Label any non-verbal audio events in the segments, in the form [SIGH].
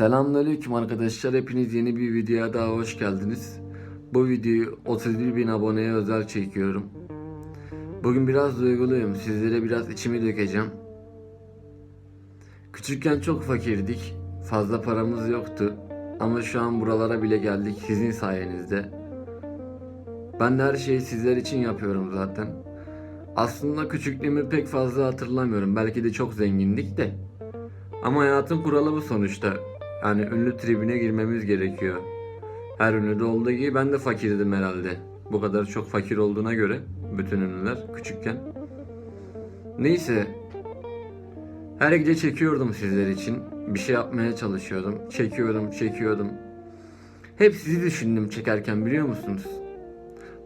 Selamünaleyküm arkadaşlar. Hepiniz yeni bir videoya daha hoş geldiniz. Bu videoyu 31 bin aboneye özel çekiyorum. Bugün biraz duyguluyum. Sizlere biraz içimi dökeceğim. Küçükken çok fakirdik. Fazla paramız yoktu. Ama şu an buralara bile geldik sizin sayenizde. Ben de her şeyi sizler için yapıyorum zaten. Aslında küçüklüğümü pek fazla hatırlamıyorum. Belki de çok zengindik de. Ama hayatın kuralı bu sonuçta. Yani ünlü tribüne girmemiz gerekiyor. Her ünlüde olduğu gibi ben de fakirdim herhalde. Bu kadar çok fakir olduğuna göre bütün ünlüler küçükken. Neyse. Her gece çekiyordum sizler için. Bir şey yapmaya çalışıyordum. Çekiyordum, çekiyordum. Hep sizi düşündüm çekerken biliyor musunuz?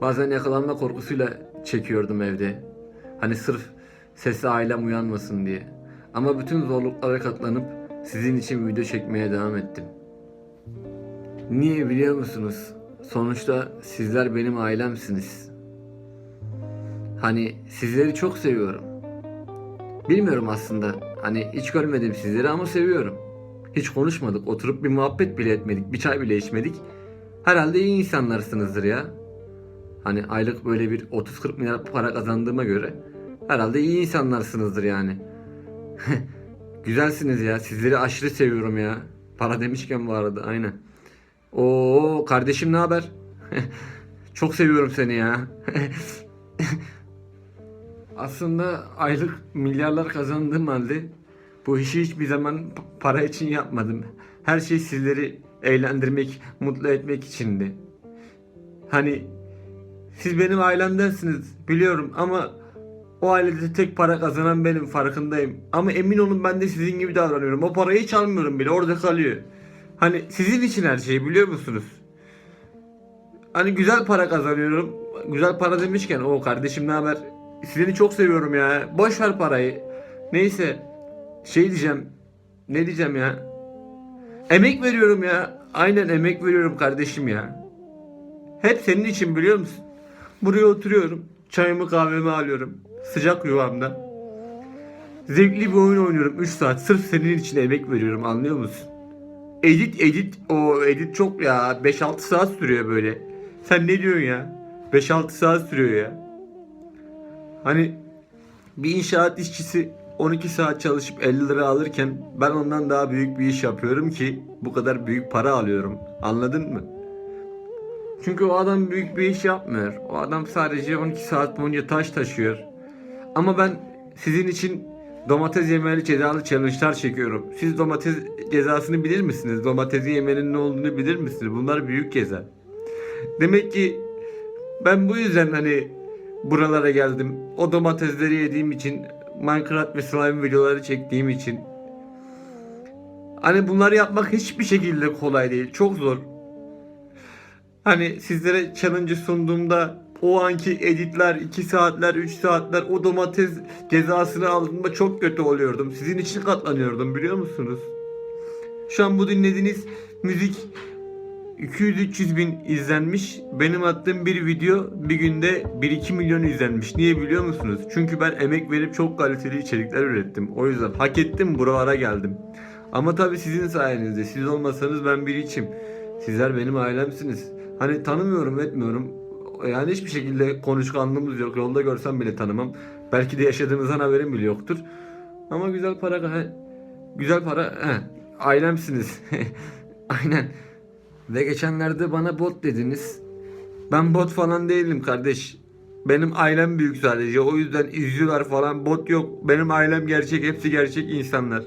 Bazen yakalanma korkusuyla çekiyordum evde. Hani sırf sesi ailem uyanmasın diye. Ama bütün zorluklara katlanıp sizin için video çekmeye devam ettim. Niye biliyor musunuz? Sonuçta sizler benim ailemsiniz. Hani sizleri çok seviyorum. Bilmiyorum aslında. Hani hiç görmedim sizleri ama seviyorum. Hiç konuşmadık, oturup bir muhabbet bile etmedik, bir çay bile içmedik. Herhalde iyi insanlarsınızdır ya. Hani aylık böyle bir 30-40 milyar para kazandığıma göre herhalde iyi insanlarsınızdır yani. [LAUGHS] Güzelsiniz ya. Sizleri aşırı seviyorum ya. Para demişken bu arada aynen. Oo kardeşim ne haber? [LAUGHS] Çok seviyorum seni ya. [LAUGHS] Aslında aylık milyarlar kazandığım halde bu işi hiçbir zaman para için yapmadım. Her şey sizleri eğlendirmek, mutlu etmek içindi. Hani siz benim ailemdensiniz biliyorum ama o ailede tek para kazanan benim farkındayım. Ama emin olun ben de sizin gibi davranıyorum. O parayı hiç almıyorum bile orada kalıyor. Hani sizin için her şey biliyor musunuz? Hani güzel para kazanıyorum. Güzel para demişken o kardeşim ne haber? Sizleri çok seviyorum ya. Boş ver parayı. Neyse. Şey diyeceğim. Ne diyeceğim ya? Emek veriyorum ya. Aynen emek veriyorum kardeşim ya. Hep senin için biliyor musun? Buraya oturuyorum. Çayımı kahvemi alıyorum. Sıcak yuvamda. Zevkli bir oyun oynuyorum 3 saat. Sırf senin için emek veriyorum anlıyor musun? Edit edit o edit çok ya 5-6 saat sürüyor böyle. Sen ne diyorsun ya? 5-6 saat sürüyor ya. Hani bir inşaat işçisi 12 saat çalışıp 50 lira alırken ben ondan daha büyük bir iş yapıyorum ki bu kadar büyük para alıyorum. Anladın mı? Çünkü o adam büyük bir iş yapmıyor. O adam sadece 12 saat boyunca taş taşıyor. Ama ben sizin için domates yemeli cezalı challenge'lar çekiyorum. Siz domates cezasını bilir misiniz? Domatesi yemenin ne olduğunu bilir misiniz? Bunlar büyük ceza. Demek ki ben bu yüzden hani buralara geldim. O domatesleri yediğim için Minecraft ve slime videoları çektiğim için Hani bunları yapmak hiçbir şekilde kolay değil. Çok zor. Hani sizlere challenge sunduğumda o anki editler 2 saatler 3 saatler o domates cezasını aldığımda çok kötü oluyordum. Sizin için katlanıyordum biliyor musunuz? Şu an bu dinlediğiniz müzik 200-300 bin izlenmiş. Benim attığım bir video bir günde 1-2 milyon izlenmiş. Niye biliyor musunuz? Çünkü ben emek verip çok kaliteli içerikler ürettim. O yüzden hak ettim buralara geldim. Ama tabii sizin sayenizde. Siz olmasanız ben bir içim. Sizler benim ailemsiniz. Hani tanımıyorum etmiyorum. Yani hiçbir şekilde konuşkanlığımız yok. Yolda görsem bile tanımam. Belki de yaşadığınızdan haberim bile yoktur. Ama güzel para güzel para he, ailemsiniz. [LAUGHS] Aynen. Ve geçenlerde bana bot dediniz. Ben bot falan değilim kardeş. Benim ailem büyük sadece. O yüzden izliyorlar falan. Bot yok. Benim ailem gerçek. Hepsi gerçek insanlar.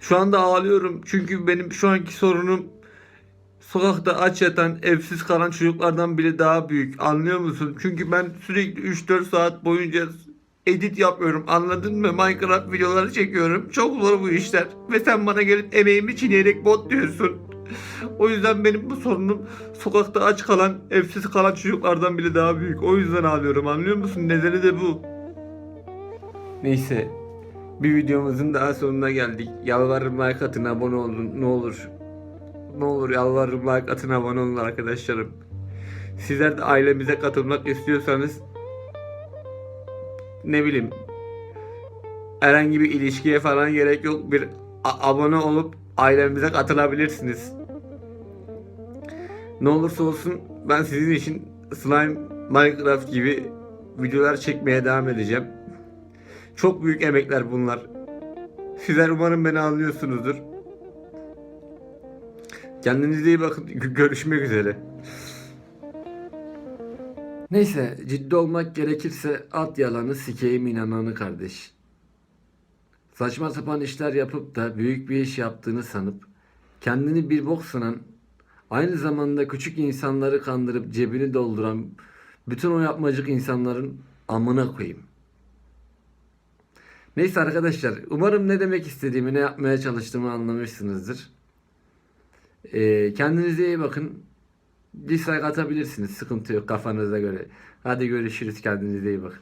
Şu anda ağlıyorum. Çünkü benim şu anki sorunum sokakta aç yatan, evsiz kalan çocuklardan bile daha büyük. Anlıyor musun? Çünkü ben sürekli 3-4 saat boyunca edit yapıyorum. Anladın mı? Minecraft videoları çekiyorum. Çok zor bu işler. Ve sen bana gelip emeğimi çiğneyerek bot diyorsun. [LAUGHS] O yüzden benim bu sorunum sokakta aç kalan, evsiz kalan çocuklardan bile daha büyük. O yüzden ağlıyorum. Anlıyor musun? Nedeni de bu. Neyse. Bir videomuzun daha sonuna geldik. Yalvarırım like atın, abone olun. Ne olur. Ne olur yalvarırım like atın, abone olun arkadaşlarım. Sizler de ailemize katılmak istiyorsanız ne bileyim herhangi bir ilişkiye falan gerek yok. Bir abone olup ailemize katılabilirsiniz. Ne olursa olsun ben sizin için Slime Minecraft gibi videolar çekmeye devam edeceğim. Çok büyük emekler bunlar. Sizler umarım beni anlıyorsunuzdur. Kendinize iyi bakın. Gö- Görüşmek üzere. Neyse ciddi olmak gerekirse at yalanı sikeyim inananı kardeş. Saçma sapan işler yapıp da büyük bir iş yaptığını sanıp kendini bir bok sanan aynı zamanda küçük insanları kandırıp cebini dolduran bütün o yapmacık insanların amına koyayım. Neyse arkadaşlar umarım ne demek istediğimi ne yapmaya çalıştığımı anlamışsınızdır. Ee, kendinize iyi bakın. Dislike atabilirsiniz. Sıkıntı yok kafanıza göre. Hadi görüşürüz. Kendinize iyi bakın.